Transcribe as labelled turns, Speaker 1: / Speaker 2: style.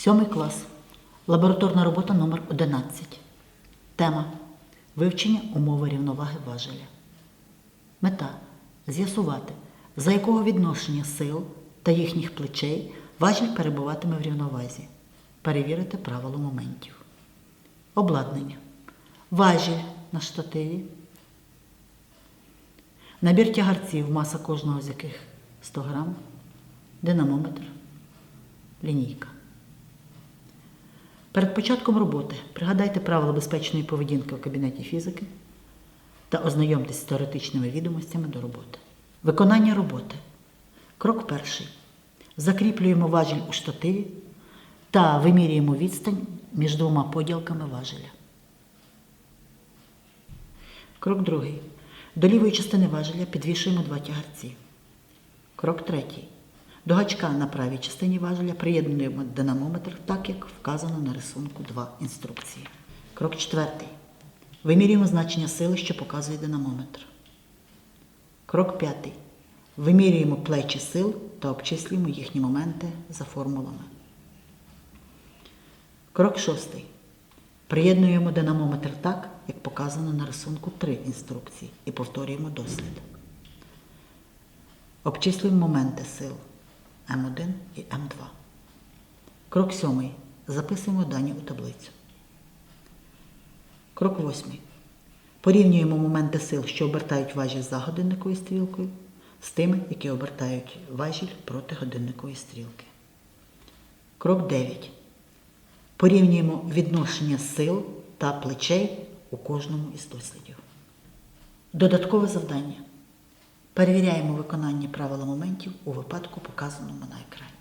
Speaker 1: Сьомий клас. Лабораторна робота номер 11. Тема Вивчення умови рівноваги важеля. Мета з'ясувати, за якого відношення сил та їхніх плечей важіль перебуватиме в рівновазі. Перевірити правило моментів. Обладнання. Важіль на штативі. Набір тягарців, маса кожного з яких 100 грам, динамометр, лінійка. Перед початком роботи пригадайте правила безпечної поведінки у кабінеті фізики та ознайомтесь з теоретичними відомостями до роботи. Виконання роботи. Крок перший. Закріплюємо важіль у штативі та вимірюємо відстань між двома поділками важеля. Крок другий. До лівої частини важеля підвішуємо два тягарці. Крок третій. До гачка на правій частині важеля приєднуємо динамометр так, як вказано на рисунку 2 інструкції. Крок четвертий. Вимірюємо значення сили, що показує динамометр. Крок п'ятий. Вимірюємо плечі сил та обчислюємо їхні моменти за формулами. Крок шостий. Приєднуємо динамометр так, як показано на рисунку 3 інструкції, і повторюємо дослід. Обчислюємо моменти сил М1 і М2. Крок сьомий. Записуємо дані у таблицю. Крок восьмий. Порівнюємо моменти сил, що обертають важіль за годинниковою стрілкою, з тими, які обертають важіль проти годинникової стрілки. Крок 9. Порівнюємо відношення сил та плечей у кожному із дослідів. Додаткове завдання. Перевіряємо виконання правила моментів у випадку, показаному на екрані.